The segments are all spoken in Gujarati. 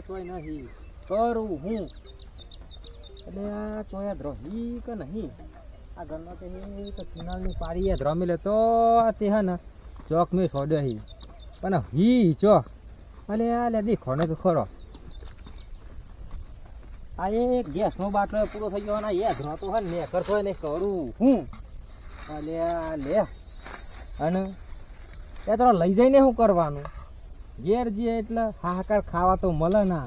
તો નહીં. કરું હું? એટલે આ ચોયા દ્રોહી કે નહીં? આ ઘરમાં તે તો કિનાલની એ ધ્રમી લે તો તે હે ને, ચોક મેં છોડે હી. પણ હી ચોક અલે આ લે દી ખોને તો ખરો. આ એક ગેસનો બાટલો પૂરો થઈ ગયો ને એ ધ્રો તો હે ને કરતો ને કરું હું? અલે લે. અને એ તો લઈ જઈને શું કરવાનું? ઘેર જે એટલે હાહાકાર ખાવા તો મળે ના.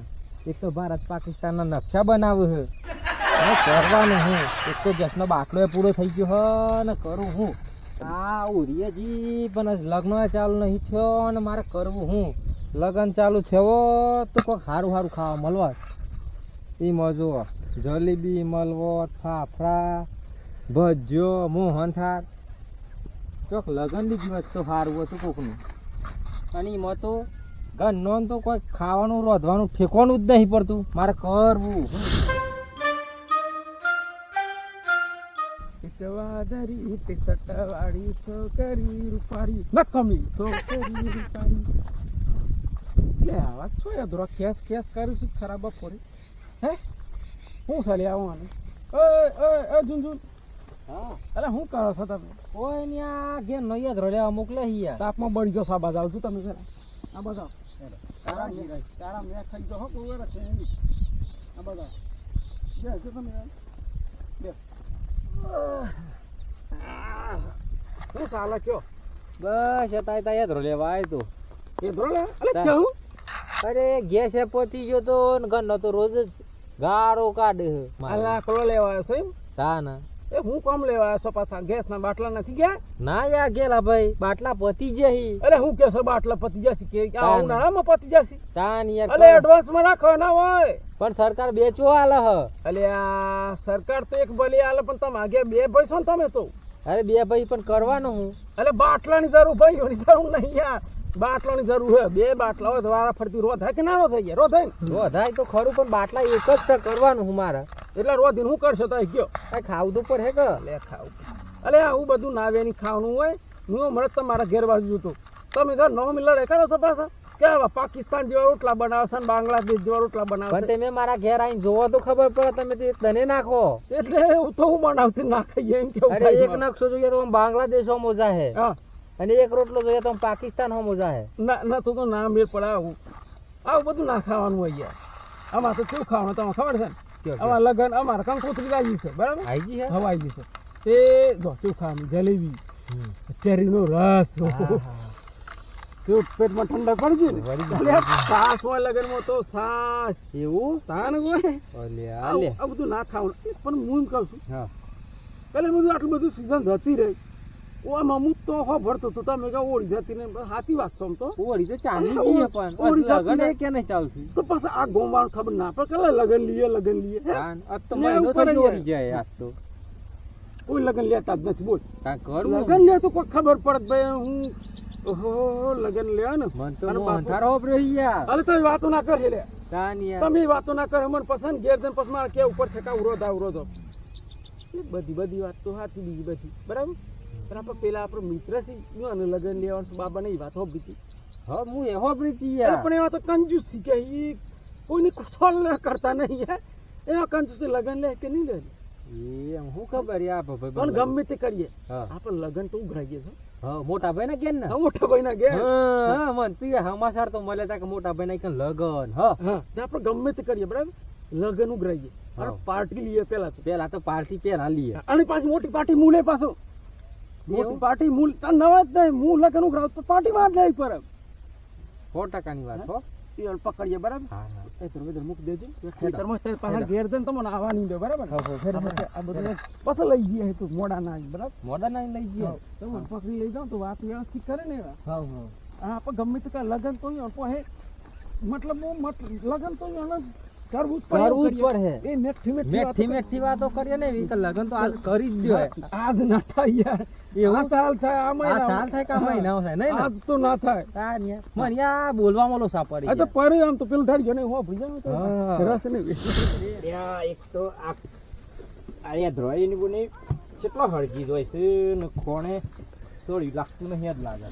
એક તો ભારત પાકિસ્તાનના નકશા બનાવે છે. કરવાનું હું. એક તો જસનો બાટલો પૂરો થઈ ગયો હ ને કરું હું. આ ઉરિયાજી પણ લગ્ન ચાલુ નહીં થયો ને મારે કરવું હું. લગ્ન ચાલુ થયો તો કોઈક સારું સારું ખાવા મળવા એ મજો જલેબી મળવો, ફાફડા, ભજીયો મોહનથાળ ચોક લગનની દિવસ તો સારું હતું કોકનું. અને એમાં તો ગન્નો તો કોઈ ખાવાનું રોધવાનું ઠેકવાનું જ નહીં પડતું. મારે કરવું. વાદરી તે સટવાળી છોકરી રૂપારી. નકમી છોકરી રૂપારી. એટલે આવા છો યાદરો ખેસ ખેસ કર્યું છું ખરાબ બપોરે? હે? હું ચાલી આવવાનું ઓય ઓય ઓય ઝુનઝુન હા. અરે શું કરો છો તમે? કોઈ ને આ ઘેર નૈયા જ રડ્યા મોકલે હિયા તાપમાં બળી જશો આ જાવ છું તમે જરા. આ બધા તારા તારા મેં તારા મેં ખાઈ જાઓ બહુ વાર છે આ બધા બે જો તમે બે શું ચાલે કયો બસ તાય જ રડ્યા વાય તો. એ અલે અરે ગેસ એ પતી ગયો તો ને ગન્નો તો રોજ જ ગારો કાઢે. છે મારે. અલા કલો લેવા આવ્યો એમ? તા ના એ હું કોમ લેવા છો પાછા ગેસ ના બાટલા નથી ગયા? ના યાર ગેલા ભાઈ બાટલા પતી જશે અરે હું કેસો બાટલા પતી જશે કે આ ઉનાળામાં પતી જશે? તાન યાર અલે એડવાન્સમાં રાખવાના હોય. પણ સરકાર બેચો આલે હ. અલે આ સરકાર તો એક ભલે આલે પણ તમે આગે બે ભાઈ છો ને તમે તો. અરે બે ભાઈ પણ કરવાનું હું. અલે બાટલાની જરૂર ભાઈ ઓની જરૂર નહીં યાર. બાટલાની જરૂર છે બે બાટલા હોય વારા ફરતી રોધ થાય કે ના રોધ ગયા રોધ થાય ને? વધાય તો ખરું પણ બાટલા એક જ છે કરવાનું હું મારે. એટલે રોધ હું કરશો તો ગયો. આ ખાવું તો પડે કે? લે ખાવું અલે આવું બધું નાવેની ખાવાનું હોય હું હમણાં તમારા ઘેર બાજુ જોતો. તમે તો નવ મિલર કરો છો પાછા. કે હવે પાકિસ્તાન જેવા રોટલા બનાવશે ને બાંગ્લાદેશ જેવા રોટલા બનાવશે પણ તમે મારા ઘેર આવીને જોવો તો ખબર પડે તમે તે એક તને નાખો. એટલે હું તો હું બનાવતી નાખાઈએ એમ કે અરે એક નાખશો નકશો જોઈએ તો આમ બાંગ્લાદેશ હો મોજા હે. હા. અને એક રોટલો જોઈએ તો પાકિસ્તાન હો મોજા હે. ના ના તો તો ના મેળ પડા આવું. આવું બધું ના ખાવાનું અહીંયા અમારે તો શું ખાવાનું તમને ખબર છે ને? કયો? લગન અમારે કંકોત્રી આવી છે બરાબર? આવી હે? હવાઈ આવી છે. તે જો શું ખાવાનું? જલેબી. કેરીનો રસ. પેટમાં ઠંડક પડી ગઈ ને. અલે હોય લગનમાં તો સાસ. એવું? તાન હોય. આ બધું ના ખાવાનું. પણ હું એમ કહું છું હા. પેલે બધું આટલું બધું સીઝન જતી રહી. ઓ આમાં તો હો ભરતો તમે કહો ઓળી જતી ને સાચી વાત છો તો. ઓળી તો ચાંદી અરે, છે ઓળી લગન એ કે નહીં ચાલતું તો પછી આ ગોમાણ ખબર ના પડે. કલા લગન લીએ લગન લીએ હે? તો મહિનો ઉપર ઓળી જાય આજ તો. કોઈ લગન લેતા જ નથી બોલ. લગન લે તો કોઈ ખબર પડે ભાઈ હું ઓહો લગન લે ને. મન તો અને મો બાપુ- અંધારો વાપર્યો યાર. અરે તો વાતો ના કરે લે. તમે વાતો ના કરો. મને પસંદ ઘેર દન પછી મારા કે ઉપર છે કા ઉરોધ ઉરોધો બધી બધી વાત તો સાચી બીજી બધી. બરાબર? પણ આપણે પેલા આપણો મિત્ર છે. યો અને લગન લેવાનું બાબાને એ વાત હોબી હતી. હા હું એ હોપરી હતી યાર. પણ એમાં તો કંજૂસ છે કે એ કોઈની ખોલ કરતા નહીં હે? એવા કંજૂસ લગન લે કે નહીં લે? એ હું ખબર યાર ભાઈ પણ ગમે તે કરીએ. આપણે લગન તો ઉઘરાઈએ છે. મોટા ભાઈ ને? કેમ ને મોટા ભાઈ ના ઘેર હા મન તું હમાસાર તો મળે તા કે મોટા ભાઈ ને કે લગન હા. આપણે ગમે તે કરીએ બરાબર? લગન ઉઘરાઈએ. હા. પાર્ટી લઈએ પેલા તો. પેલા તો પાર્ટી પેલા લઈએ. અને પાછી મોટી પાર્ટી મૂલે પાછો. મોટી પાર્ટી મૂલ તાર નવા જ નહીં. હું લગન ઉઘરાવ તો પાર્ટી માં જ લેવી પડે સો ટકાની વાત હો? એ પકડીએ બરાબર? એ તો બધું મૂકી દેજો. ખેતરમાં તે પાછા ઘેર જઈને તમને આવવા નહીં દે બરાબર. આ બધું પાછા લઈ જઈએ તું મોડા ના બરાબર? મોડા ના લઈ ગયો તો પકડી લઈ જાઉં તો વાત વ્યવસ્થિત કરે ને. હા હા. આપણે ગમે તે લગન તો અહીંયા પોહે મતલબ લગન તો અહીંયા એ મેઠી મેઠી વાતો મેઠી મેઠી વાતો કરીએ ને એ તો લગન તો આજ કરી જ દ્યો આજ ના થાય યાર. એવા? આ સાલ થાય આ આ મહિના સાલ થાય કે આ મહિનાઓ થાય? નહીં આજ તો ના થાય. તાન યાર. મને યાર બોલવામાં લો સાપડી આ તો પરે આમ તો પેલું ઠારી ગયો ને હો ભઈ તો. રસ નહીં ત્યાં એક તો આ આ ધ્રોઈની બુની કેટલો હળગી જોઈ છે ને ખોણે. સોળી લાગતું નહીં જ લાગે.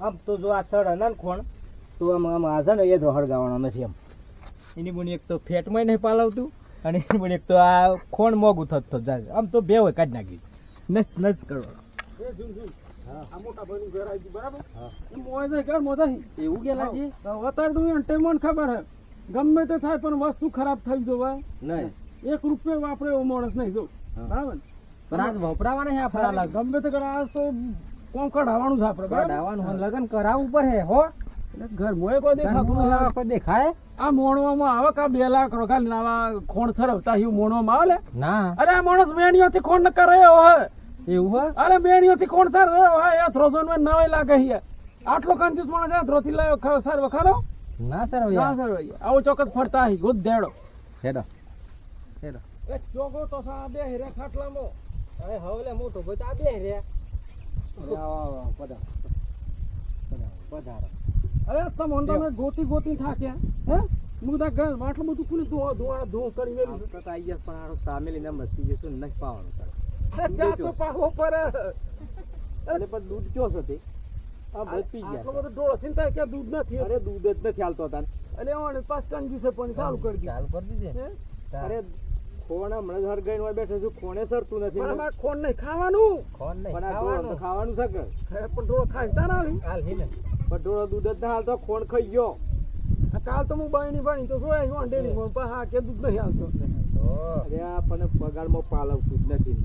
આમ તો જો આ સડ ને ખોણ તો આમ આમ આશે ને એ જ હળગાવાનો નથી એમ. એની બોની એક તો ફેટમાં નહીં પાલવતું અને એની બોની એક તો આ ખોણ મોગું થતું જાય આમ તો બે હોય કાઢી નાખી. નસ નસ કરવા ગમે તે થાય પણ વસ્તુ ખરાબ થઈ જોવા. નહીં. એક રૂપિયો વાપરે એવો માણસ નહીં જો. બરાબર? પણ આજ વપરાવાના છે આપણા ગમે તે કરે તો કોણ કઢાવાનું છે આપણે કઢાવાનું લગન કરાવવું પડે હો. ઘર મોય કોઈ દેખાતું કોઈ દેખાય? આ મોણવામાં આવે કા બે લાખ રોકા નાવા ખોણ થરવતા હિયું મોણવામાં આવે ના. અરે આ માણસ મેણીઓથી ખોણ ન કરે એવો હે એવું હોય? અરે મેણીઓ થી ખોણ સર હા આ થ્રોઝનમાં નવે લાગે હિય આટલો કંજૂસ માણસ છે ધ્રોથી લાયો સર વખારો ના સર ના સર ભાઈ આવો ચોક્કસ ફરતા હી. ગુદ દેડો હેડો. હેડો. એ ચોગો તો સા બે હેરે ખાટલામાં. અરે હવે મોટો ભાઈ તો આ બે રે. પધારો. અરે તમે તમે ગોતી ગોતી થાક્યા હે? મુદા ઘર માટલું બધું કુલી ધો ધોવા ધો કરી મેલું. તો આઈ ગયા પણ આનો સામેલી મસ્તી જશું નહીં પાવાનું સર ત્યાં તો પાહો પર. એટલે પણ દૂધ ચો છે આ ભાઈ પી આટલો બધો ડોળો ચિંતા કે દૂધ નથી અરે દૂધ જ નથી હાલતો એટલે ઓણે પાસ કંજૂસ છે પણ ચાલુ કરી અરે ખોણ હમણાં ઘર હરગાઈને હોય બેઠો છું ખોણે સરતું નથી. પણ અમારે ખોન નહીં ખાવાનું. ખોણ નહીં પણ આ ઢોળો ખાવાનું. છે પણ ડોળો ખાઈ તા ના હાલ. ને પણ ઢોળો દૂધ જ ના હાલતો ખોણ ખાઈ ગયો. આ કાલ તો હું બાયની બાયની તો જોયા હું ડેરી માં પણ હા કે દૂધ નહીં આવતો અરે આ પણ પગારમાં પાલવતું જ નથી.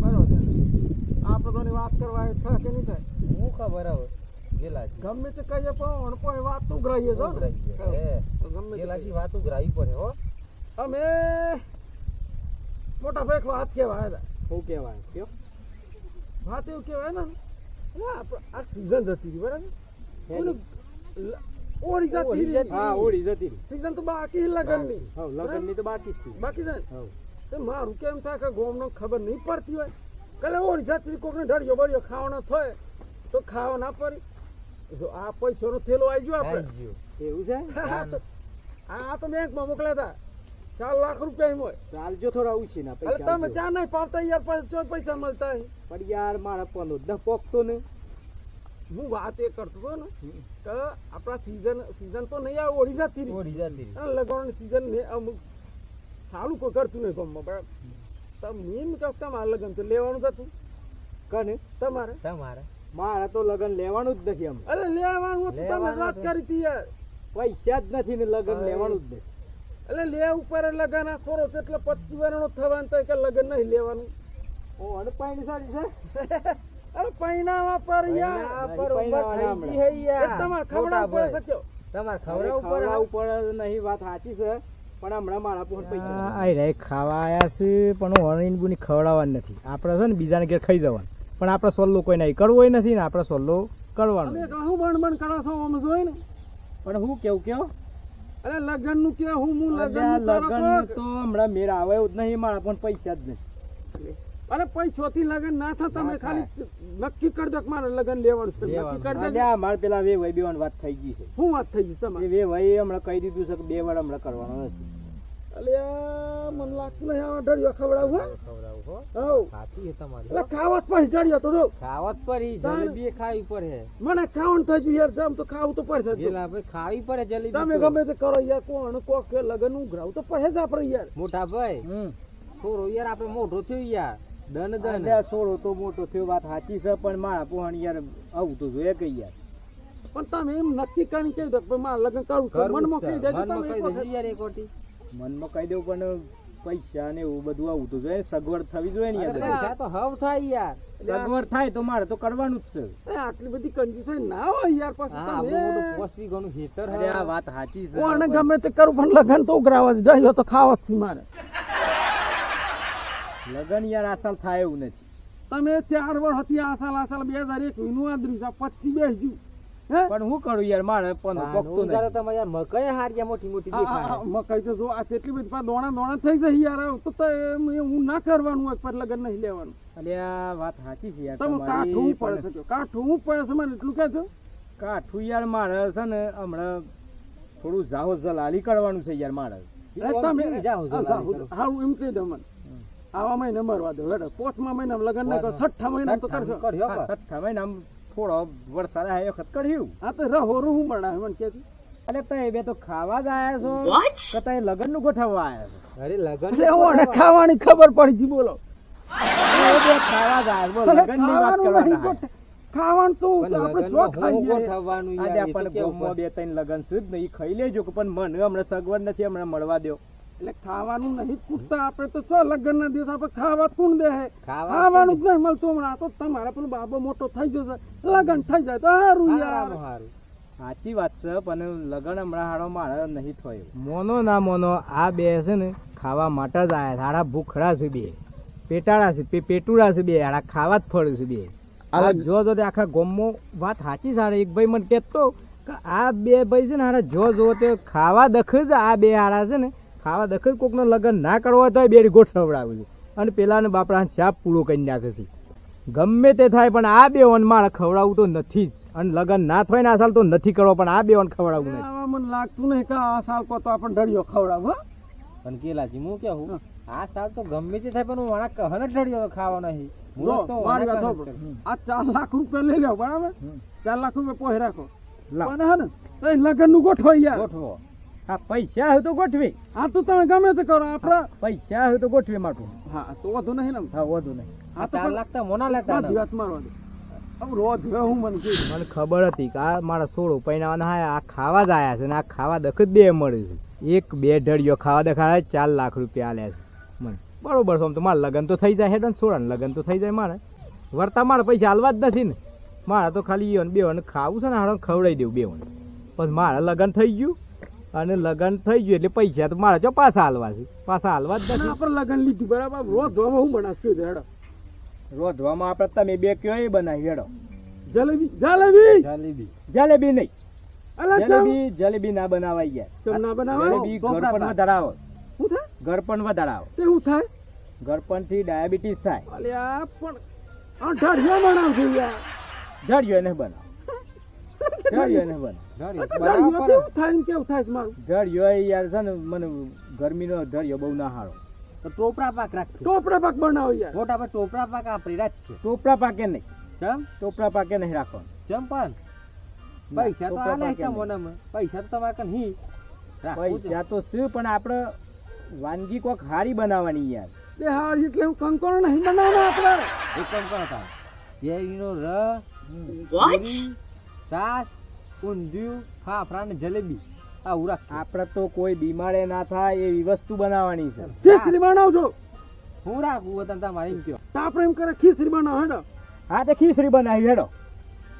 બરોબર. આપણે તો વાત કરવા થાય કે નહીં થાય? હું ખબર હવે? ગમે તે કહીએ પણ પણ વાત તો ઉઘરાઈએ છો ગમે તે ગેલાજી વાત ઉઘરાવી પડે હો. અમે મોટા ભાઈ વાત કહેવાય હતા. શું કહેવાય? કયો? વાત એવું કહેવાય ને? આ સીઝન જતી હતી બરાબર? ઓળી જતી. હા ઓળી જતી. સીઝન તો બાકી લગનની. હા લગનની તો બાકી છે. બાકી છે હવ તો મારું કેમ થાય કે ગોમનો ખબર નહીં પડતી હોય? કલે ઓળી જતી કોકને ઢળ્યો બળ્યો ખાવાનો થાય તો ખાવા ના પડી. જો આ પૈસાનો થેલો આવી ગયો આપણે. એવું છે? આ તો- બેંકમાં મોકલ્યા હતા. ચાર લાખ રૂપિયા એમ હોય. ચાલજો થોડા ઉછી ના પૈસા તમે ચા નહીં પાવતા યાર પૈસા મળતા પણ યાર મારા પનો દસ પોકતો ને હું વાત એ કરતો હતો ને કે આપણા સીઝન સીઝન તો નહીં આવે ઓળી જતી રહી ઓળી જતી રહી. અને લગવાની સીઝન ને અમુક સારું કોઈ કરતું નહીં ગમમાં બરાબર? તો મેન કહું તમારે લગન તો લેવાનું હતું. કને? તમારે? તમારે. મારે તો લગન લેવાનું જ નથી એમ. અરે લેવાનું હતું તમે વાત કરી હતી યાર. પૈસા જ નથી ને લગન લેવાનું જ નથી એટલે લે ઉપર લગન આ સોરો છે એટલે પચીસ વર્ષનો થવાનું તો કે લગન નહીં લેવાનું. ઓ અને પાણી સારી છે? અરે પર યાર. પર પર થઈ ગઈ હે યાર. નહીં વાત સાચી છે. પણ હમણાં મારા પોન પૈસા આઈ રે ખાવા આયા છે પણ ઓનલાઈન બુની ખવડાવવાનું નથી. આપણે છે ને બીજાને ઘેર ખાઈ જવાનું. પણ આપણે સોલ્લો કોઈ નહીં. કરવો નથી ને આપણે સોલ્લો કરવાનો. અમે કહું બણ બણ કરો છો આમ જોઈ ને પણ હું કેવું કેવું અરે લગનનું કે હું હું લગન લગન તો હમણાં મેળ આવે એવું જ નહીં મારા પણ પૈસા જ નહીં. અરે પૈસો થી લગન ના થાય તમે ખાલી નક્કી કરી દો મારે લગન લેવાનું છે. નક્કી કરી. અલ્યા મારે પેલા વે ભાઈ બેવાન વાત થઈ ગઈ છે. શું વાત થઈ ગઈ તમારે? વે ભાઈ હમણાં કહી દીધું છે કે બે વાર હમણાં કરવાનો નથી. અલ્યા મને લાગતું નહીં આ ડળિયો ખવડાવું ખવડાવું હો. હો સાચી છે તમારી. એટલે ખાવત પર પછી ડળિયો તો ખાવત પર ઈ જલેબી ખાવી પડે. મને ખાવણ થઈ ગયું યાર જામ તો ખાવું તો પડશે. પેલા ભાઈ ખાવી પડે જલેબી તમે ગમે તે કરો યાર કોણ કોક કે લગન ઉઘરાવું તો પડે જ આપણે યાર. મોટા ભાઈ હમ. છોરો યાર આપણે મોટો થયો યાર. દન દન. છોરો તો મોટો થયો વાત સાચી છે પણ મારા પોહણ યાર આવું તો જોઈએ કઈ યાર. પણ તમે એમ નક્કી કરીને કહી દો કે ભાઈ મારે લગન મનમાં કહી દેજો તમે એક વખત. યાર એક વખત. મનમાં કહી દઉં પણ પૈસા ને એવું બધું આવું તો જોઈએ સગવડ થવી જોઈએ ને યાર. પૈસા તો હવ થાય યાર. સગવડ થાય તો મારે તો કરવાનું જ છે. આટલી બધી કંજૂસાઈ ના હોય યાર પછી તમે. આ વાત સાચી છે કોણ ગમે તે કરું પણ લગન તો ઉઘરાવા ડળિયો તો ખાવા જ મારે. લગન યાર આ થાય એવું નથી. તમે ચાર વર્ષ હતી આ સાલ બે હજાર એક નું આદર્યું છે પચી બેસજુ પણ હું કરું યાર મારે પણ પકતો નહીં તમે યાર મકાઈ હારી મોટી મોટી દેખાય. મકાઈ તો જો આ કેટલી બધી પા દોણા દોણા થઈ જાય યાર તો તો એમ ના કરવાનું હોય પર લગન નહીં લેવાનું. આ વાત સાચી છે યાર તમે કાઠું પડે છે કાઠું પડે છે મને એટલું કે છો? કાઠું યાર મારે છે ને હમણાં થોડું જાહો જલાલી કરવાનું છે યાર મારે. તમે કેવી જાઓ છો આ લાલી જાઓ. હારું એમ કહી દઉં મને. આવા મહિને મરવા દો હેડો પોચમા મહિના લગન નહીં કરો છઠ્ઠા મહિના તો કરશો. કર્યો છઠ્ઠા? આમ થોડો વરસાદ આવ્યો વખત કર્યું. આ તો રહો રહું બનાવે મને કે અરે તય બે તો ખાવા જ આયા છો. કે તય લગનનું ગોઠવવા આયા છો. અરે લગન એટલે ઓને ખાવાની ખબર પડી ગઈ બોલો. ખાવા જ આયા બોલો, લગનની વાત કરવાના ખાવાનું તો પણ આપણે જો હું ગોઠવવાનું આજે બે ત્રણ લગન સુધી જ ને ખાઈ લેજો પણ મને હમણાં સગવડ નથી હમણાં મળવા દ્યો. એટલે ખાવાનું નહીં કૂટતા આપણે તો ચો લગ્ન ના દિવસ આપણે ખાવા કોણ દે ખાવાનું જ નહીં મળતું હમણાં. તો તમારે પેલો બાબો મોટો થઈ ગયો છે લગ્ન થઈ જાય તો સારું યાર. સારું હારું. સાચી વાત છે પણ લગ્ન હમણાં હાડો મારે નહીં થયો. મોનો ના મોનો આ બે છે ને ખાવા માટે જ આયા હાડા ભૂખડા છે બે. પેટાળા છે પે- પેટુડા છે બે. હાડા ખાવા જ ફળ છે બે. આ જો જો તે આખા ગોમો વાત સાચી સારે એક ભાઈ મને કહેતો કે આ બે ભાઈ છે ને હારા જો જો તે ખાવા દખ જ આ બે હારા છે ને ખાવા દખલ કોકનો લગ્ન ના કરવો હોય તો બે ગોઠવડાવું છું. અને પેલાને બાપરાને ચાપ પૂરો કરી નાખે છે. ગમે તે થાય પણ આ બે વન મારે ખવડાવવું તો નથી જ. અને લગ્ન ના થાય ને આ સાલ તો નથી કરવો પણ આ બે વન ખવડાવવું નથી. મને લાગતું નહીં કે આ સાલ કો તો આપણને ડળિયો ખવડાવો હો. પણ કેલાજી હું કેવું? આ સાલ તો ગમે તે થાય પણ હું વાણા કહન તો ખાવા નહીં. આ ચાર લાખ રૂપિયા લઈ લો બરાબર? ચાર લાખ રૂપિયા પોહી રાખો. પણ હે ને તો લગનનું ગોઠવાઈ યાર. ગોઠવો. હા પૈસા હોય તો ગોઠવી. આ તો તમે ગમે તે કરો આપણા પૈસા હોય તો ગોઠવી માટું હા તો વધુ નહીં ને હા વધુ નહીં. આ તો લાગતા લાખ મોના લેતા બધી વાત મારવા દે. હવે રોજ હવે હું મને કીધું મને ખબર હતી કે આ મારા સોળો પૈણાવાના હા આ ખાવા જ આયા છે ને આ ખાવા દખ બે મળ્યું છે. એક બે ઢળિયો ખાવા દખાડે ચાર લાખ રૂપિયા આલ્યા છે. મને બરોબર છે આમ તો મારે લગ્ન તો થઈ જાય હેડન સોળા લગ્ન તો થઈ જાય મારે. વર્તા મારે પૈસા હાલવા જ નથી ને. મારે તો ખાલી બે ખાવું છે ને હાડો ખવડાવી દેવું બે પછી મારા લગ્ન થઈ ગયું. અને લગ્ન થઈ ગયું એટલે પૈસા તો મારા જો પાછા હાલવા છે. પાછા હાલવા જ નથી. આપણે લગ્ન લીધું બરાબર. રોધવામાં હું બનાવશું હેડો. રોધવામાં આપણે તમે બે કયો એ બનાવી હેડો. જલેબી જલેબી! જલેબી. જલેબી નહીં. જલેબી જલેબી ના બનાવાય યાર. ના બનાવે જલેબી ગરપણ ઘર પણ વધારાવો. શું થાય? ઘર પણ વધારાવો. તે શું થાય? ગરપણથી ડાયાબિટીસ થાય. અલે આ પણ આ ઢળિયો બનાવજો યાર. જળિયો ને બનાવો. જળિયો ને બનાવો. કેવું થાય કેવું થાય છે મારું? જળિયો યાર છે ને મને ગરમીનો જળિયો બહુ ના હારો. તો ટોપરા પાક રાખજો. ટોપરા પાક બનાવો યાર. મોટા પર ટોપરા પાક આપણી છે. ટોપરા પાકે નહીં. ચમ? ટોપરા પાકે નહીં રાખવાનું. ચમ પણ? પૈસા તો આલે નહીં. ઓનામાં. પૈસા તો તમારે કન હી? પૈસા તો શું પણ આપણે વાનગી કોક હારી બનાવવાની યાર. બે હા એટલે હું કંકોણ નહીં બનાવવાનો આપણે. તાર. કેરીનો રસ પૂરી, છાશ ઊંધિયું ફાફડા ને જલેબી. આવું રાખ આપણે તો કોઈ બીમારે ના થાય એવી વસ્તુ બનાવવાની છે. ખીચડી બનાવજો. હું રાખું તને તમારે એમ કયો. તો આપણે એમ કરે ખીચડી બનાવો હેડો. હા તે ખીચડી બનાવી હેડો.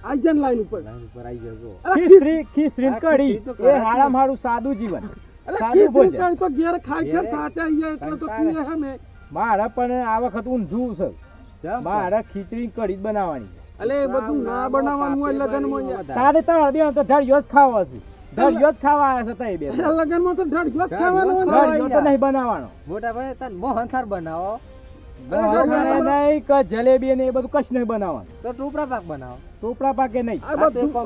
આઈ જન લાઈન ઉપર. લાઈન ઉપર આવી જજો ખીચડી ખીચડી કઢી એ કઢી. મારું સાદું જીવન. સાદું ભોજન. તો ઘેર ખાઈ ઘેરે આઈએ એટલે તો પીએ હે ને મારે પણ આ વખત ઊંધું છે. મારે ખીચડી કઢી જ બનાવવાની છે. અલે બધું ના બનાવવાનું હોય લગનમાં તારે તો તો ઢળિયો જ ખાવા છે. ઢળિયો જ ખાવા આવ્યા છે તઈ બે લગનમાં તો ઢળિયો જ ખાવાનો હોય. ને. ઢળિયો તો નહીં બનાવવાનો. મોટા ભાઈ તને મોહનથાળ બનાવો. અને નહીં કે જલેબી ને એ બધું કશું નહીં બનાવવાનું. તો ટોપરા પાક બનાવો. ટોપરા પાકે નહીં.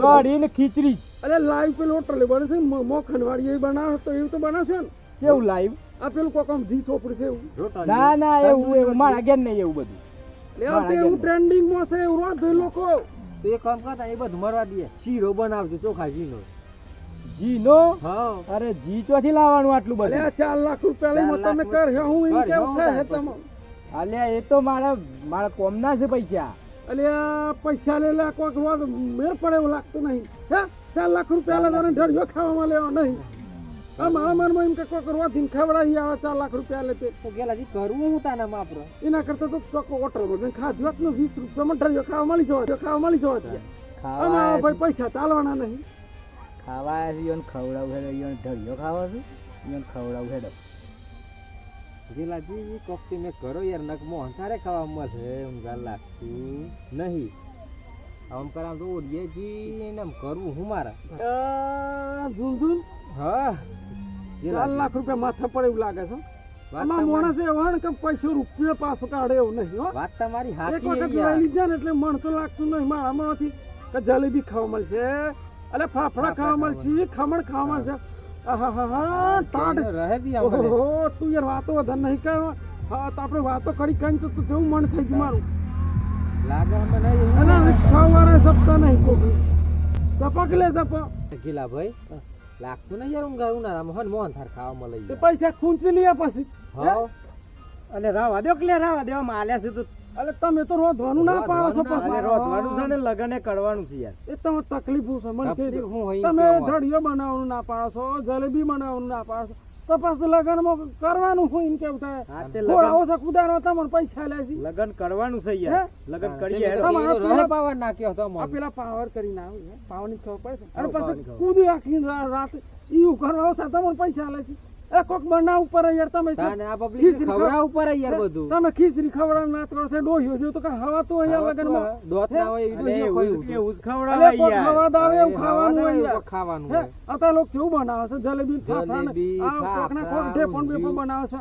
કઢી ને ખીચડી. અરે લાઈવ પેલું હોટલે બને છે મોખન વાળી એ બનાવે તો એવું તો બનાવશે ને. કેવું લાઈવ? આ પેલું કોકમ ધી જી સોપડી છે એવું. ના ના એવું એવું મારા ઘેર નહીં એવું બધું. એવું ટ્રેન્ડિંગમાં છે એવું રોજ લોકો. તો એક કામ કરતા એ બધું મરવા દઈએ શીરો બનાવજો ચોખા શીરો. જીનો? હા. અરે જી ચોથી લાવવાનું આટલું બધું? ચાર લાખ રૂપિયા લઈ તમે કર હું એમ કેમ છે. તમે? અલ્યા એ તો મારા મારા કોમના છે પૈસા. અલે આ પૈસા લેલા કોક રોજ મેળ પડે એવું લાગતું નહીં. હે ચાર લાખ રૂપિયા લે તને ઢળિયો ખાવામાં લેવા નહીં. આ મારા મનમાં એમ કે કોક રોથી ખવડાવી આવે ચાર લાખ રૂપિયા લે તે તો ગેલાજી કરવું હું તાના માપરો? એના કરતા તો કોક હોટલમાં રોજ ખાધ્યો હોત વીસ રૂપિયામાં ઢળિયો ખાવા મળી જવા ખાવા મળી જવા ખાવા ભાઈ પૈસા ચાલવાના નહીં. ખાવા આવ્યા છે ઈયોને ખવડાવું હેડો યોન ઢળિયો ખાવા છે યોન ખવડાવું હેડો. ગેલાજી કોકતી મેં કરો યાર નક મોહનથાળે ખાવા મળશે એમ ગાલ લાગતું. નહીં. આમ કરામ તો ઓડીએ જી ને આમ કરવું હું મારા? ઝૂમ. હા. ચાર લાખ રૂપિયા માથે પડે એવું લાગે છે. આમાં માણસ એવો કે પૈસો રૂપિયા પાછો કાઢે એવું નહીં હો. વાત તમારી એક વખત લઈ લીધા ને એટલે મણ તો લાગતું નહીં. મારા માંથી કે જલેબી ખાવા મળશે અલે ફાફડા ખાવા મળશે ખમણ ખાવા મળશે. આહાહાહા, ટાઢ. રહે બી ઓહો તું યાર વાતો વધારે નહીં કહે હા તો આપણે વાતો કરી કઈ તો તું કેવું મન થઈ ગયું મારું. લાગે અમે નહીં અને છ વારે જપતા નહીં કોઈ. ટપક લે જપ ગેલા ભાઈ. લાગતું નહીં યાર ઊંઘા ઉનાળામાં હન મોહન થાર ખાવા મળે તો પૈસા ખૂંચી લઈએ પછી. હા? અલે રાવા દો કે રાવા દેવા માલ્યા છે તો. અલે તમે તો રોધવાનું ના પાડો છો પછી. રોધવાનું છે ને લગને કરવાનું છે યાર. એ તમે તકલીફો છે? મને કે. હું તમે? ઢળિયો બનાવવાનું ના પાડો છો જલેબી બનાવવાનું ના પાડો છો. તો પછી કરવાનું હોય એમ કેવું થાય? થોડા ઓછા ઓછા કુદાનો તમને પૈસા લે છે. લગન કરવાનું છે યાર. લગન કરીએ પાવર નાખ્યો હતો આ પેલા પાવર કરીને આવે પાવર પાવરની ખબર પડે અને પછી. કૂદી રાખીને રા- રાતે ઈ કરવા ઓછા તમને પૈસા લે છે. કોક બના ઉપર યાર તમે તાને આ પબ્લિક ખવડા ઉપર યાર બધું. તમે ખીચડી ખવડા ના કરો છે ડોહ્યો જો તો કે હવા તો અહીંયા લગનમાં દોત ના હોય ખોઈ જ- એવું જ કોક યાર. હવા દાવે એવું ખાવાનું હોય ખાવાનું હોય. અતા લોક કેવું બનાવે છે? જલેબી ફાફડા આ કોક ના કોક ઢે પણ બે. બનાવે છે.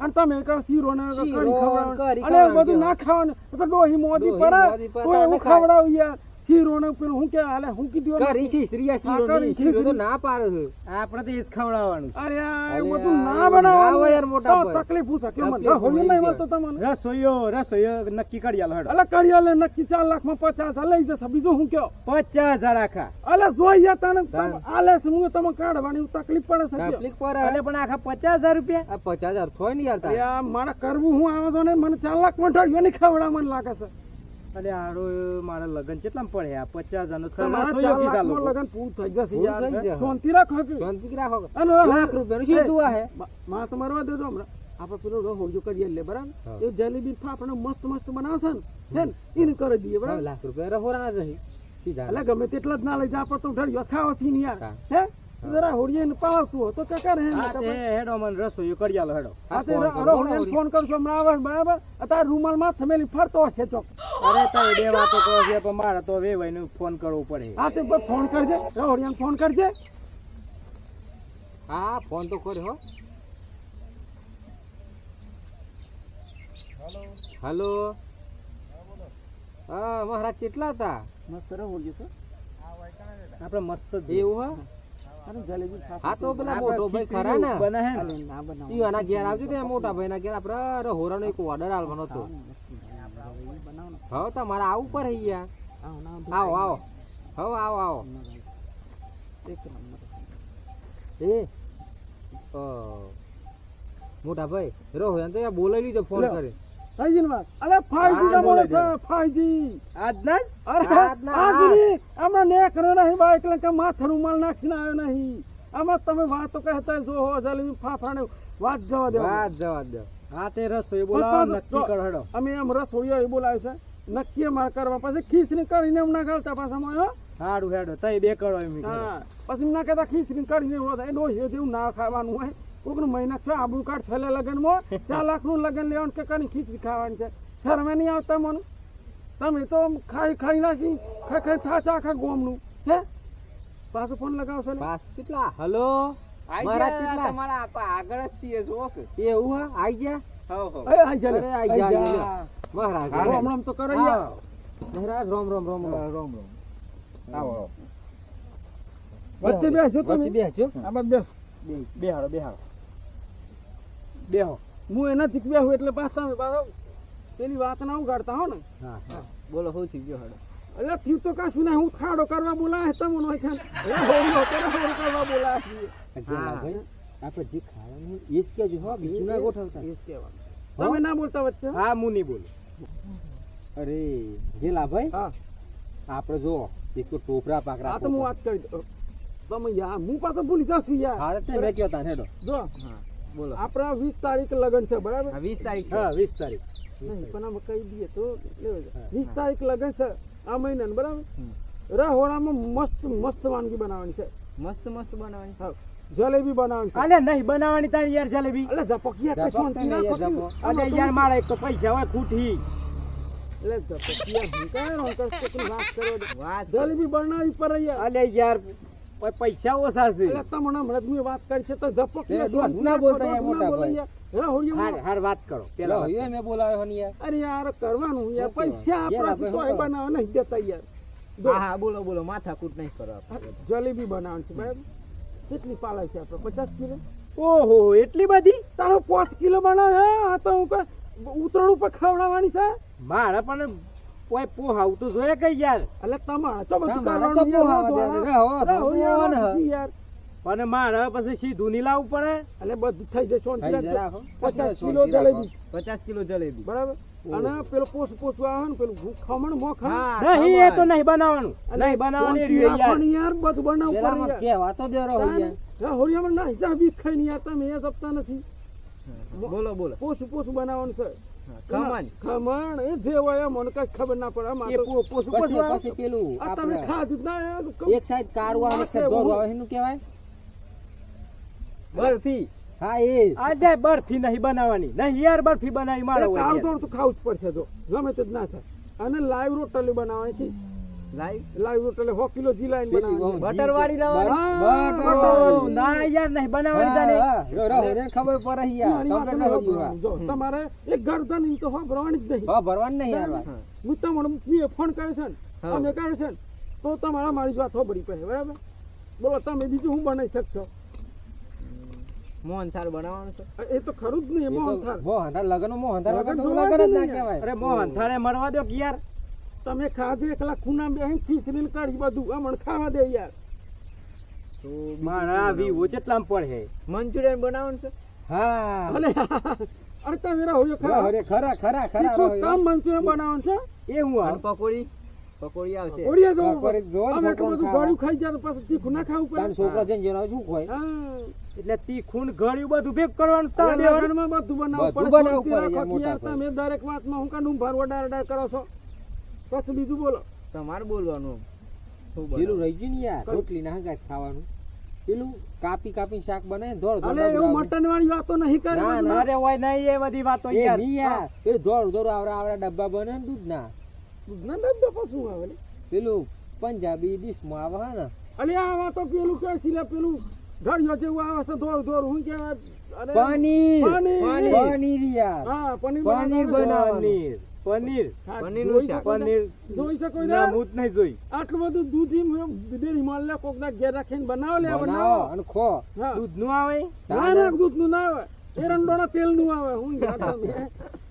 અને તમે કહો શીરો ને કઢી ખવડાવો અને બધું ના ખાવાનું. તો ડોહી મોદી પડે તો એવું ખવડાવ યાર. શીરો ને પેલું શું કે હાલે હું કીધું? કરી છે શ્રીયા શીરો કરી શીરો તો ના પાડે છે. આપણે તો એ જ ખવડાવવાનું અરે આ બધું ના બનાવવાનું. યાર મોટા તો તકલીફ પૂછે કે મને હોય? નહીં મળતો તમને રસોઈયો રસોઈયો નક્કી કરી આલો હેડો. અલે કરિયાલે નક્કી. ચાર લાખમાં પચાસ હજાર લઈ જશે. બીજું શું કયો? પચાસ હજાર આખા. અલે જોઈએ તને. તાન. આલે હું તમે કાઢવાની તકલીફ પડે છે તકલીફ પર અલે પણ આખા પચાસ હજાર રૂપિયા? આ પચાસ હજાર થોય ને યાર તા. મારે કરવું હું આવે તો ને મને ચાર લાખમાં ઢળ્યો ને ખવડા મને લાગે છે. અલે આડો મારા લગન કેટલા પડે આ પચાસ જણ નો લગન પૂરું થઈ જશે. શાંતિ રાખો શાંતિ રાખો. અને લાખ રૂપિયાનું સીધું આ હે? માં તમારો દેજો હમણાં. આપણે પેલો હોજો કરીએ લે બરાબર. એ જલેબી ફાફડા મસ્ત મસ્ત બનાવશે ને. હે ને? કરી દઈએ બરાબર? લાખ રૂપિયા રહોરા જશે સીધા. એટલે ગમે તેટલા જ ના લઈ જા પણ તું ઢળ્યો ખાવા છીએ યાર. હા. જરા હોળીએ પાવતું હો તો કે કરે હે હેડો મન રસોઈયો કરી આલો હેડો આ તે કરો, ફોન કરશો હમણાં આવે બરાબર? અત્યારે રૂમાલમાં થમેલી ફરતો હશે ચોક. અરે તો બે વાતો કરો છે પણ મારે તો વેવાઈ નું ફોન કરવો પડે. હા તે ફોન કરજે રોહણીયાને ફોન કરજે. હા ફોન તો કર્યો હો. હલો. હા મહારાજ કેટલા હતા? મસ્ત રોહળિયો છે આપણે મસ્ત એવું હે? હા તો પેલા મોટો ભાઈ ખરા ને? ઈ આના ઘેર આવજો ને મોટા ભાઈ ના ઘેર આપડે હોરાનો એક ઓર્ડર આલવાનો હતો. હવે તમારે આવું પર આવો હવે આવો આવો. એ? મોટા ભાઈ રહો તો બોલાવી લીધો ફોન કરે. થઈ વાત. અલે જમાનો છે. અરે આજના નહીં બાઈક એટલે કે માથે રૂમાલ નાખીને આવ્યો નહીં. આમાં તમે વાતો કહેતા જો હો જલેબી ફાફાને વાત જવા દો વાત જવા દો. હા તે રસોઈ બોલાવો નક્કી કરો હેડો. અમે એમ રસોઈયો એ બોલાવ્યો છે. નક્કી અમારે કરવા પછી ખીચડી કરીને એમ ના કરતા પાછા હાડું? હેડો તઈ બે કરો એમ હા. પછી ના કહેતા ખીચડી કરીને એવો થાય ડોહી જેવું ના ખાવાનું હોય. કોકનું મહિના છે આબુ કાઢ થયેલે લગ્નમાં ચાર લાખનું લગ્ન લેવાનું કે કરીને ખીચડી ખાવાની છે? શરમે નહીં આવતા મને? તમે તો ખાઈ ખાઈ નાખી ખાઈ ખાઈ થાશે આખા ગોમનું. હે? પાછો ફોન લગાવશો ને? પાસ કેટલા? હલો? મહારાજ કેટલા? આગળ જ છીએ જો એવું હા? આઈ ગયા? એ, આઈ જા લે, અરે, આઈ આઈ જા, જા. આઈ જા. મહારાજ રામ રામ તો કરો યાર. મહારાજ રોમ રોમ રોમ રોમ. રોમ રોમ. આવો વચ્ચે બેસજો તમે. વચ્ચે બેસજો. આ બેસ. બેહાડો બેહાડો. બેહો. હું એના થી બેહું એટલે પાછા તમે પાછો પેલી વાત ના ઉગાડતા હો ને. હા હા. બોલો હું થઈ ગયો હડો એટલે થયું તો કશું ના હું ખાડો કરવા બોલાય તમને હોય ખાન હોળી કરવા બોલાય હા. આપણે જે ખાવાનું એ જ કેજો હો બીજું ના ગોઠવતા. એ જ કહેવાનું. તમે ના બોલતા વચ્ચે? હા હું નહીં બોલું. અરે ગેલા ભાઈ હા. આપણે જો એક તો ટોપરા પાકરા આ તો હું વાત કરી દઉં. તમે યાર હું પાછો ભૂલી જાશું યાર. હા તે મેં કહેતા હેડો. જો. બોલો. આપણા વીસ તારીખ લગ્ન છે બરાબર? વીસ તારીખ હા વીસ તારીખ. નહીં પણ આમાં કહી દઈએ તો વીસ તારીખ લગ્ન છે આ મહિનાનું બરાબર? રહોડામાં મસ્ત મસ્ત વાનગી બનાવવાની છે. મસ્ત મસ્ત બનાવવાની. હા જલેબી બનાવવાની અલે નહીં બનાવવાની તારી યાર જલેબી. એટલે ઝપકિયા કશું રાખો અલે યાર મારા એક તો પૈસા હોય ખૂટી. એટલે ઝપકિયા હું કાંઈ રોંગ કરું? કોકની વાત કરો. વાત જલેબી બનાવી પર યાર અલે યાર પૈસા ઓછા છે એટલે તમને હમણાં મેં વાત કરી છે તો જપો કે ના બોલતા મોટા બોલો ભાઈ. હાર હાર વાત કરો પેલા પેલા મેં બોલાવ્યો ને યાર. અરે યાર કરવાનું યાર. પૈસા યાર, આપણાથી આપણે બનાવવા નહીં દેતા યાર. હા હા બોલો બોલો. માથાકૂટ નહીં કરો જલેબી બનાવવાની છે બરાબર? કેટલી પાલાય છે આપણે? પચાસ કિલો? ઓહો એટલી બધી? તારો પાંચ કિલો બનાવે હા તો હું ઉતરણ ઉપર ખવડાવવાની છે? મારે પણ કોઈ પોહાવ તો જોઈએ કઈ યાર? એટલે તમારે તો બધું કરવાનું યાર, પણ મારે પછી સીધું નહીં લાવવું પડે. એટલે બધું થઈ જશે. પચાસ કિલો જલેબી. પચાસ કિલો જલેબી. બરાબર? અને પેલું પોસ પોસું આવે ને પેલું ખમણ મોખણ? નહીં એ તો નહીં બનાવવાનું. નહીં બનાવવાનું યાર. બધું બનાવવું પેલામાં તો દે રહો યાર. હા, હોળીયામાં ના હિસાબ ખાઈ ખાઈને યાર તમે એ જપતા નથી. બોલો બોલો. પોસું પોસું બનાવવાનું છે. ખમણ ખમણ એ જે હોય એ મને કઈ ખબર ના પડે. આમાં તો- પોસું પછી પોસું આવે. પછી પેલું આ તમે ખાધું ના એક સાઈડ કારું આવે એક સાઈડ દોરું આવે એનું કહેવાય? બરફી. હા એ. આજે બરફી નહીં બનાવવાની. નહીં યાર બરફી બનાવી મારે હોય તો ખાવું જ પડશે જો. ગમે તે જ ના થાય. અને લાઈવ રોટલી બનાવવાની. છે લાઈવ રોટલી સો કિલો જીલાઈને પેલી બનાવવાની. બટર વાળી લાવવાની? હા, બટર ઓ, ના યાર નહીં બનાવવાની તાને. હા, હા, રહો, રહો, ખબર પડે યાર. મારી વાત તમને તમે ખબર જો, તમારે એક ગરદન ઈ તો સાંભળવાની જ નહીં. હા ભરવાનું નહીં યાર હું તમને મેં ફોન કર્યો છે ને કર્યો છે તો તમારા મારી વાત સાંભળવી પડે બરાબર? બોલો તમે બીજું હું બનાવી શકશો? મોહન થાળ બનાવવાનું છે. એ તો ખરું જ નહીં એમાં તો થાળ મોહનથાળ લગન તો લગન જ જ ના કહેવાય. અરે મોહન થાળે મરવા દો કે યાર? તમે ખાધે એકલા ખૂના બે ખીસરીને કાઢી બધું. આમણ ખાવા દે યાર. મારા વીવો કેટલામ પડે મંચુરિયન બનાવવાનું છે? હા. અલે અરે તમે રહો ખરા. અરે ખરા ખરા ખરા રહો, કામ મંચુરિયન બનાવવાનું છે? એ હું આ પકોડી? પકોડી આવશે. ઓડિયા જો પકોડી જો અમે તો બધું ગળ્યું ખાઈ જાય તો પાછું તીખું ના ખાવું પડે. છોકરા છે જેનો શું હોય? હા. એટલે તીખું ગળ્યું બધું ભેગ કરવાનું તાર બધું બનાવવું બધું બનાવવું પડે તમે દરેક વાતમાં હું કાંઈ ડૂંભાર ડાર ડાર કરો છો? પછી બીજું બોલો. તમારે બોલવાનું પેલું રહી ગયું ને યાર રોટલી ના હંગાત ખાવાનું. પેલું કાપી કાપી શાક બનાવે ને દોડ અરે એવું મટન વાળી વાતો નહીં કરે ના, અરે હોય નહીં એ બધી વાતો એ યાર. નહીં યાર. પેલું દોડ દોડ આવરા આવરા ડબ્બા બને ને દૂધ ના દૂધના ડબ્બા પાછું આવે? પેલું પંજાબી ડીશમાં આવે હે ને. અલે આ વાતો પેલું કે સિલે પેલું ઘડિયો જેવું આવે છે ધોર ધોર હું કે પનીર. પનીર. પનીર યાર. હા પનીર પનીર બનાવવાનું. પનીર. પનીર પનીરનું શાક. પનીર. જોઈ શકો ને? હું નહીં જોઈ. આટલું બધું દૂધ ડેરી હિમાલય કોક ના ઘેર રાખીને બનાવો લે બનાવો અને ખો. દૂધનું આવે? ના ના દૂધનું ના આવે. એરંડોના તેલનું આવે હું યાર તમે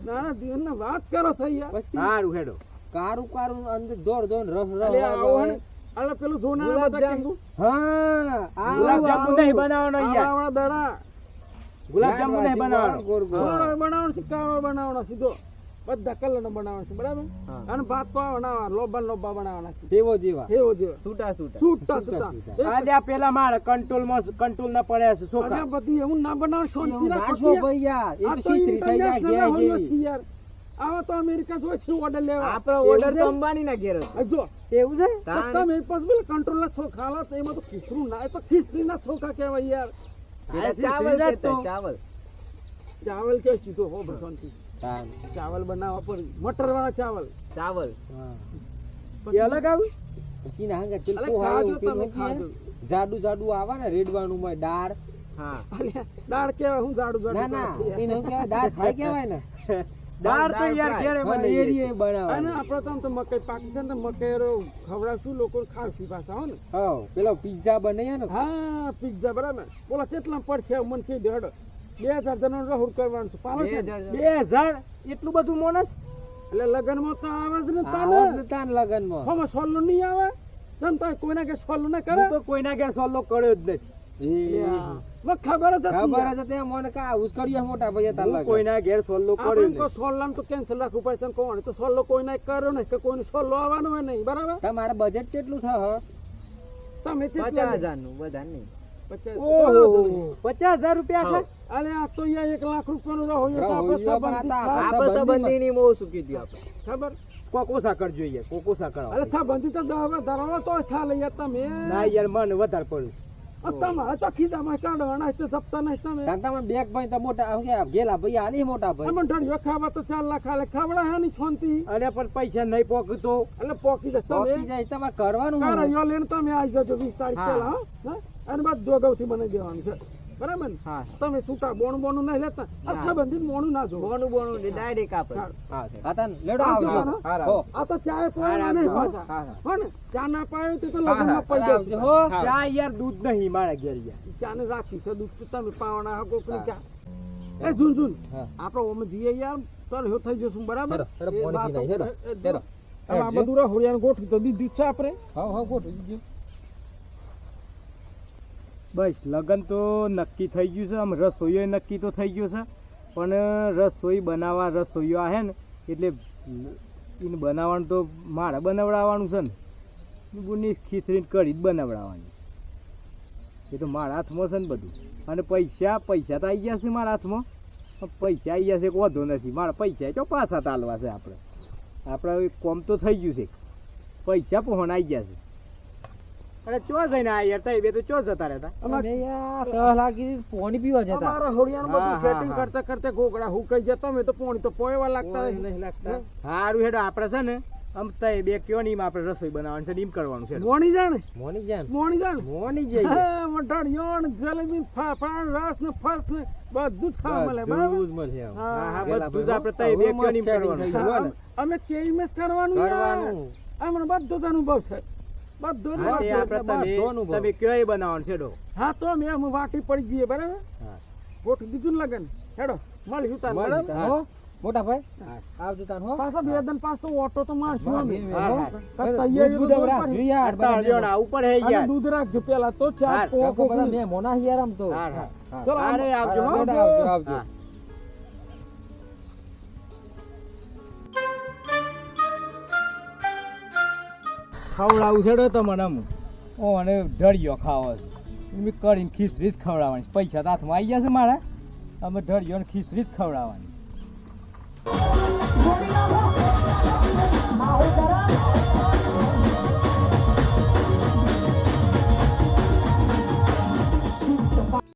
ના ના દિવસ ના વાત કરો સહી સારું હેડો. કારું કારું અંદર દોડ દોડ રસ રસ આવો. ને. પેલું બધા જાંબુ. હા આવું, ગુલાબ જાંબુ નહીં બનાવવાનો યાર આવડા દડા ગુલાબ જાંબુ નહીં બનાવવાનો. ગોળ ગોળ. બનાવવાનો છે બનાવવાનો સીધો. બધા કલર નો છે બરાબર? અને ભાત તો બનાવવાનો લોબા લોબા બનાવવાના છે. જેવો જેવા. એવો જેવા. છૂટા છૂટા. છૂટા છૂટા. આજે આ પેલા મારે કંટ્રોલમાં કંટ્રોલ ના પડ્યા છે અરે સોખા બધું એવું ના બનાવ શાંતિ રાખો ભાઈ યાર. એ તો થઈ જાય જેવી યાર. આવા તો અમેરિકા જોઈ છે ઓર્ડર લેવા. આપણો ઓર્ડર? તો અંબાની ના ઘેર જો. એવું છે? તમે possible કંટ્રોલ ના છોખા તો એમાં તો ખીસરું ના એ તો ખીસરી ના છોખા કહેવાય યાર. ચાવલ. ચાવલ. ચાવલ કે સીધો હો ભગવાન. ચાવલ. બનાવવા પર મટર વાળા ચાવલ. ચાવલ એ અલગ આવ્યું પછી ના હંગા ખાજો પેલું તમે ખાધું જાડુ જાડુ આવે ને રેડવાનું માં દાળ. હા. દાળ કેવાય હું જાડું ના ના એને શું કહેવાય દાળ ફ્રાય કહેવાય ને. દાળ તો યાર ઘેરે બને એ રીએ અને બનાવવાની. તો તો મકઈ પાકી છે ને મકઈ રો ખવડાવશું લોકો ખાવશું પાછા હો ને. હઉ, પેલો પિઝા ને. હા પિઝા બરાબર. બોલા કેટલા પડશે મને કહી દે હડો. બે હજાર જણાનું રહુડ કરવાનું છે. પાલો છે બે હજાર એટલું બધું મોનસ? એટલે લગનમાં તો આવે જ ને આવો જ તાને ને તાન લગનમાં. હમ સોલ્લો નહીં આવે? જનતા કોઈના કે સોલ્લો ના કરે? તો કોઈના ઘેર સોલ્લો કર્યો જ નથી. ખબર જ ખબર જ હતી મને કા ઉસ્કર્યો મોટા ભાઈ તાર કોઈના ઘેર સોલ્લો કર્યો આપણે તો કેન્સલ રાખવું પડે તને કોણ? તો સોલ્લો કોઈને કર્યો નહીં કે કોઈને સોલ્લો આવવાનો હોય નહીં બરાબર? તમારે બજેટ કેટલું થશે તમે કેટલા પચાસ હજારનું બધા નહીં. પચાસ હજાર રૂપિયા અરે આ તો અહીંયા એક લાખ રૂપિયાનું સુકી આપણે ખબર? કોકો સાકર જોઈએ કોકો સાકર અરે છા બંધી તો ધરાવો તો છા યાર તમે. ના યાર મને વધારે પડ્યું તમારે તો ખીદામાં કાઢવાના છે જપતા નહીં તમે. તાન બેગ ભાઈ તો મોટા ગેલા ભાઈ આલી મોટા ભાઈ. અમે ઢળિયો ખાવા તો ચાર લાખ આલે ખાવડા હાની છોનતી અરે પણ પૈસા નહીં પોકતો એટલે પોકી જશે પોકી જાય તમારે કરવાનું તમે આવી જજો વીસ તારીખ પહેલા હો? અને બાદ જોગવથી મને દેવાનું છે. બરાબર હા તમે છૂટા બોણું બોણું નહીં લેતા. અચ્છા બંધી મોણું ના જો બોણું બોનું ડાયરેક્ટ આપે. હા. લેડો આવજો આ તો ચા પીવાના હા, નહીં પાછા. હા, ને ચા ના પાયો તો તો લગ્નમાં પડી આવજો હો. ચા યાર દૂધ નહીં મારા ઘેર યાર. ચા ને રાખી છે દૂધ. તો તમે પાવાના હકો કે ચા. એ જુન જુન આપણો ઓમે જીએ યાર. તર હો થઈ જશું બરાબર? એ વાત હેરો, હેરો. આ બધું રહુડિયાને ગોઠવી તો દીધી છે આપણે. હા હા ગોઠવી દીધું. બસ, લગ્ન તો નક્કી થઈ ગયું છે. આમ રસોઈઓ નક્કી તો થઈ ગયું છે. પણ રસોઈ બનાવવા રસોઈઓ હે ને, એટલે એને બનાવવાનું તો મારે બનાવડાવવાનું છે ને. બુની ખીચડી કઢી જ બનાવડાવવાની એ તો મારા હાથમાં છે ને બધું. અને પૈસા પૈસા તો આવી ગયા છે મારા હાથમાં. પૈસા આવી ગયા છે વધો નથી. મારા પૈસા તો પાછા તાલવા છે આપણે. આપણે કોમ તો થઈ ગયું છે. પૈસા પણ આવી ગયા છે. અરે ચો જઈને આ યાર તઈ બે તો ચો જતા રહેતા? અમે યાર તહ લાગી પોણી પીવા જતા. અમારા હોડિયાનું બધું સેટિંગ કરતા કરતા ગોગડા હુકાઈ જતો મે તો પોણી તો પોયવા લાગતા નહીં લાગતા. હારું હેડો આપણે છે ને આમ તઈ બે કયો ને આપણે રસોઈ બનાવવાની છે નીમ કરવાનું છે મોણી જાણ? મોણી જાણ. મોણી જાણ? મોણી જઈએ. હા, મઠાણીઓ ને જલેબી ફાફાણ રસ ને ફસ ને બધું જ ખાવા મળે બરાબર? બધું જ મળે હા, હા, હા, બધું જ આપણે તઈ બે હો, કયો ને એમ setting થઈ કરવાનું અમે કેઈ મેસ કરવાનું કરવાનું. અમને બધું જ અનુભવ છે. બધો જ હા, તે અનુભવ આપણે છે. તમે કયો બનાવવાનું છે હા તો મેં વાટી પડી ગઈએ બરાબર? ગોઠવી દીધું ને લગન. હેડો મળી ઉતાર બરાબર? મોટા ભાઈ આવજો તાન હો. પાછા બે દન પાછો ઓટો તો મારશું અમે. તૈયારી. રાખજો ઉપર હે યાર દૂધ પેલા તો કોકો બધા મેં મોના યાર આમ તો. અરે આવજો આવજો, આવજો, ખવડાવું છે તો મને આમ. ઓ અને ઢળિયો ખાવો છે. એમ કરીને ખીચડી જ ખવડાવવાની. પૈસા તો હાથમાં આવી ગયા છે મારા. અમે ઢળિયો ને ખીચડી જ ખવડાવવાની